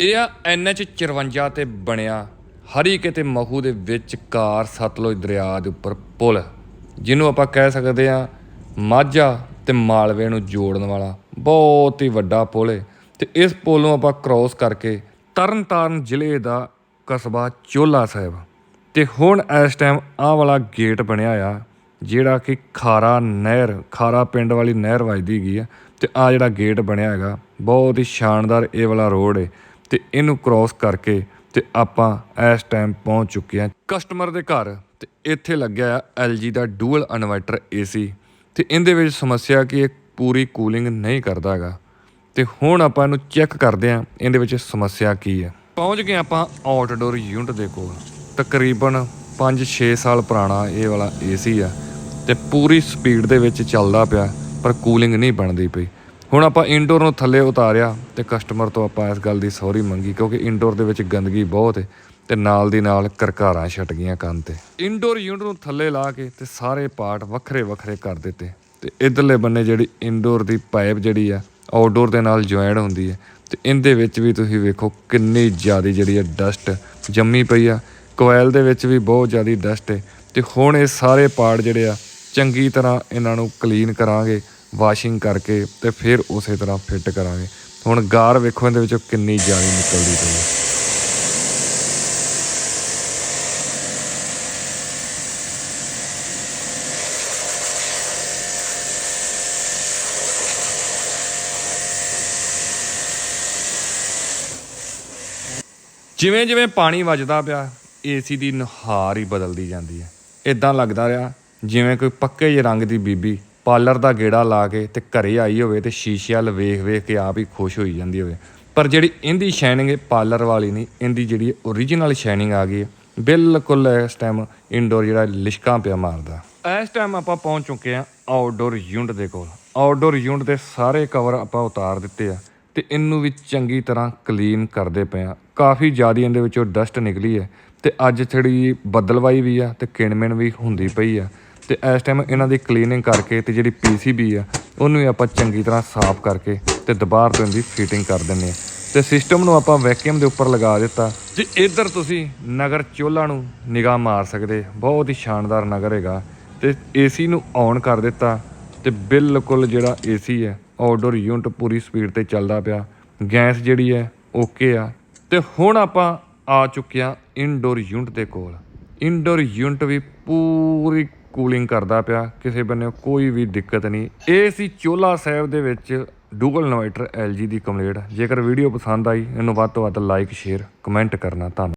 ਇਹ ਆ ਐਨਐਚ 54 ਤੇ ਬਣਿਆ ਹਰੀਕੇ ਤੇ ਮਹੂ ਦੇ ਵਿਚਕਾਰ ਸਤਲੁਜ ਦਰਿਆ ਦੇ ਉੱਪਰ ਪੁਲ, ਜਿਹਨੂੰ ਆਪਾਂ ਕਹਿ ਸਕਦੇ ਆ ਮਾਝਾ ਤੇ ਮਾਲਵੇ ਨੂੰ ਜੋੜਨ ਵਾਲਾ ਬਹੁਤ ਹੀ ਵੱਡਾ ਪੁਲ ਹੈ ਤੇ ਇਸ ਪੁਲ ਨੂੰ ਆਪਾਂ ਕ੍ਰਾਸ ਕਰਕੇ ਤਰਨਤਾਰਨ ਜ਼ਿਲ੍ਹੇ ਦਾ ਕਸਬਾ ਚੋਲਾ ਸਾਹਿਬ। ਤੇ ਹੁਣ ਇਸ ਟਾਈਮ ਆਹ ਵਾਲਾ ਗੇਟ ਬਣਿਆ ਆ, ਜਿਹੜਾ ਕਿ ਖਾਰਾ ਨਹਿਰ, ਖਾਰਾ ਪਿੰਡ ਵਾਲੀ ਨਹਿਰ ਵੱਜਦੀ ਗਈ ਆ। ਤੇ ਆ ਜਿਹੜਾ ਗੇਟ ਬਣਿਆ ਹੈਗਾ, ਬਹੁਤ ਹੀ ਸ਼ਾਨਦਾਰ ਇਹ ਵਾਲਾ ਰੋਡ ਹੈ ਤੇ ਇਹਨੂੰ ਕ੍ਰਾਸ ਕਰਕੇ ਤੇ ਆਪਾਂ ਇਸ ਟਾਈਮ ਪਹੁੰਚ ਚੁੱਕੇ ਹਾਂ ਕਸਟਮਰ ਦੇ ਘਰ। ਤੇ ਇੱਥੇ ਲੱਗਿਆ ਆ LG ਦਾ ਡੂਅਲ ਇਨਵਰਟਰ AC ਤੇ ਇਹਦੇ ਵਿੱਚ ਸਮੱਸਿਆ ਕਿ ਇਹ ਪੂਰੀ ਕੂਲਿੰਗ ਨਹੀਂ ਕਰਦਾ ਹੈਗਾ। ਤੇ ਹੁਣ ਆਪਾਂ ਇਹਨੂੰ ਚੈੱਕ ਕਰਦੇ ਹਾਂ ਇਹਦੇ ਵਿੱਚ ਸਮੱਸਿਆ ਕੀ ਹੈ। ਪਹੁੰਚ ਗਏ ਆਪਾਂ ਆਊਟਡੋਰ ਯੂਨਿਟ ਦੇ ਕੋਲ। ਤਕਰੀਬਨ 5-6 ਸਾਲ ਪੁਰਾਣਾ ਇਹ ਵਾਲਾ ਏਸੀ ਆ। ਤੇ ਪੂਰੀ ਸਪੀਡ ਦੇ ਵਿੱਚ ਚੱਲਦਾ ਪਿਆ, ਪਰ ਕੂਲਿੰਗ ਨਹੀਂ ਬਣਦੀ ਪਈ। ਹੁਣ ਆਪਾਂ ਇਨਡੋਰ ਨੂੰ ਥੱਲੇ ਉਤਾਰਿਆ ਤੇ ਕਸਟਮਰ ਤੋਂ ਆਪਾਂ ਇਸ ਗੱਲ ਦੀ ਸੌਰੀ ਮੰਗੀ ਕਿਉਂਕਿ ਇਨਡੋਰ ਦੇ ਵਿੱਚ ਗੰਦਗੀ ਬਹੁਤ ਹੈ ਤੇ ਨਾਲ ਦੀ ਨਾਲ ਕਰਕਾਰਾਂ ਛਟ ਗਈਆਂ ਕੰਨ ਤੇ। ਇਨਡੋਰ ਯੂਨਿਟ ਨੂੰ ਥੱਲੇ ਲਾ ਕੇ ਤੇ ਸਾਰੇ ਪਾਰਟ ਵੱਖਰੇ ਵੱਖਰੇ ਕਰ ਦਿੱਤੇ ਤੇ ਇਧਰਲੇ ਬੰਨੇ ਜਿਹੜੀ ਇਨਡੋਰ ਦੀ ਪਾਈਪ ਜਿਹੜੀ ਆ ਆਊਟਡੋਰ ਦੇ ਨਾਲ ਜੁਆਇਨ ਹੁੰਦੀ ਹੈ ਤੇ ਇਹਦੇ ਵਿੱਚ ਵੀ ਤੁਸੀਂ ਵੇਖੋ ਕਿੰਨੀ ਜ਼ਿਆਦਾ ਜਿਹੜੀ ਹੈ ਡਸਟ ਜੰਮੀ ਪਈ ਆ। ਕੋਇਲ ਦੇ ਵਿੱਚ ਵੀ ਬਹੁਤ ਜ਼ਿਆਦਾ ਡਸਟ ਹੈ ਤੇ ਹੁਣ ਇਹ ਸਾਰੇ ਪਾਰਟ ਜਿਹੜੇ ਆ ਚੰਗੀ ਤਰ੍ਹਾਂ ਇਹਨਾਂ ਨੂੰ ਕਲੀਨ ਕਰਾਂਗੇ ਵਾਸ਼ਿੰਗ ਕਰਕੇ ਤੇ ਫਿਰ ਉਸੇ ਤਰ੍ਹਾਂ ਫਿੱਟ ਕਰਾਂਗੇ। ਹੁਣ ਗਾਰ ਵੇਖੋ, ਇਹਦੇ ਵਿੱਚੋਂ ਕਿੰਨੀ ਜ਼ਿਆਦਾ ਨਿਕਲਦੀ ਪਈ ਹੈ। ਜਿਵੇਂ ਜਿਵੇਂ ਪਾਣੀ ਵੱਜਦਾ ਪਿਆ, ਏਸੀ ਦੀ ਨੁਹਾਰ ਹੀ ਬਦਲਦੀ ਜਾਂਦੀ ਹੈ। ਇਦਾਂ ਲੱਗਦਾ ਰਿਹਾ ਜਿਵੇਂ ਕੋਈ ਪੱਕੇ ਜਿਹੇ ਰੰਗ ਦੀ ਬੀਬੀ ਪਾਰਲਰ ਦਾ ਗੇੜਾ ਲਾ ਕੇ ਤੇ ਘਰੇ ਆਈ ਹੋਵੇ ਤੇ ਸ਼ੀਸ਼ੇ ਵੱਲ ਵੇਖ ਵੇਖ ਕੇ ਆਪ ਹੀ ਖੁਸ਼ ਹੋਈ ਜਾਂਦੀ ਹੋਵੇ। ਪਰ ਜਿਹੜੀ ਇਹਦੀ ਸ਼ਾਈਨਿੰਗ ਹੈ ਪਾਰਲਰ ਵਾਲੀ ਨਹੀਂ, ਇਹਦੀ ਜਿਹੜੀ ਓਰੀਜਨਲ ਸ਼ਾਈਨਿੰਗ ਆ ਗਈ ਹੈ, ਬਿਲਕੁਲ ਇਸ ਟਾਈਮ ਇਨਡੋਰ ਜਿਹੜਾ ਲਿਸ਼ਕਾਂ ਪਿਆ ਮਾਰਦਾ। ਇਸ ਟਾਈਮ ਆਪਾਂ ਪਹੁੰਚ ਚੁੱਕੇ ਆ ਆਊਟਡੋਰ ਯੂਨਿਟ ਦੇ ਕੋਲ। ਆਊਟਡੋਰ ਯੂਨਿਟ ਦੇ ਸਾਰੇ ਕਵਰ ਆਪਾਂ ਉਤਾਰ ਦਿੱਤੇ ਆ ਤੇ ਇਹਨੂੰ ਵੀ ਚੰਗੀ ਤਰ੍ਹਾਂ ਕਲੀਨ ਕਰਦੇ ਪਏ ਆ। ਕਾਫੀ ਜ਼ਿਆਦਾ ਇਹਦੇ ਵਿੱਚੋਂ ਡਸਟ ਨਿਕਲੀ ਹੈ ਤੇ ਅੱਜ ਥੋੜੀ ਬੱਦਲਵਾਈ ਵੀ ਆ ਤੇ ਕਿਣਮਿਣ ਵੀ ਹੁੰਦੀ ਪਈ ਆ। ਤੇ ਇਸ ਟਾਈਮ ਇਹਨਾਂ ਦੀ ਕਲੀਨਿੰਗ ਕਰਕੇ ਤੇ ਜਿਹੜੀ ਪੀਸੀਬੀ ਆ, ਉਹਨੂੰ ਵੀ ਆਪਾਂ ਚੰਗੀ ਤਰ੍ਹਾਂ ਸਾਫ਼ ਕਰਕੇ ਤੇ ਦੁਬਾਰਾ ਤੋਂ ਇਹਦੀ ਫਿਟਿੰਗ ਕਰ ਦਿੰਨੇ ਆ ਤੇ ਸਿਸਟਮ ਨੂੰ ਆਪਾਂ ਵੈਕਿਊਮ ਦੇ ਉੱਪਰ ਲਗਾ ਦਿੱਤਾ। ਜੀ, ਇੱਧਰ ਤੁਸੀਂ ਨਗਰ ਚੋਲਾ ਨੂੰ ਨਿਗਾਹ ਮਾਰ ਸਕਦੇ, ਬਹੁਤ ਹੀ ਸ਼ਾਨਦਾਰ ਨਗਰ ਹੈਗਾ। ਤੇ ਏਸੀ ਨੂੰ ਔਨ ਕਰ ਦਿੱਤਾ ਤੇ ਬਿਲਕੁਲ ਜਿਹੜਾ ਏਸੀ ਹੈ ਆਊਟਡੋਰ ਯੂਨਿਟ ਪੂਰੀ ਸਪੀਡ ਤੇ ਚੱਲਦਾ ਪਿਆ। ਗੈਸ ਜਿਹੜੀ ਹੈ ਓਕੇ ਆ। ਤੇ ਹੁਣ ਆਪਾਂ ਆ ਚੁੱਕਿਆ ਇਨਡੋਰ ਯੂਨਿਟ ਦੇ ਕੋਲ। ਇਨਡੋਰ ਯੂਨਿਟ ਵੀ ਪੂਰੀ ਕੂਲਿੰਗ ਕਰਦਾ ਪਿਆ, ਕਿਸੇ ਬੰਨੇ ਕੋਈ ਵੀ ਦਿੱਕਤ ਨਹੀਂ। ਇਹ ਸੀ ਚੋਲਾ ਸਾਹਿਬ ਦੇ ਵਿੱਚ ਡੂਗਲ ਇਨਵਰਟਰ LG ਦੀ ਕੰਪਲੀਟ ਜੇਕਰ ਵੀਡੀਓ ਪਸੰਦ ਆਈ, ਇਹਨੂੰ ਵੱਧ ਤੋਂ ਵੱਧ ਲਾਈਕ ਸ਼ੇਅਰ ਕਮੈਂਟ ਕਰਨਾ ਧੰਨਵਾਦ।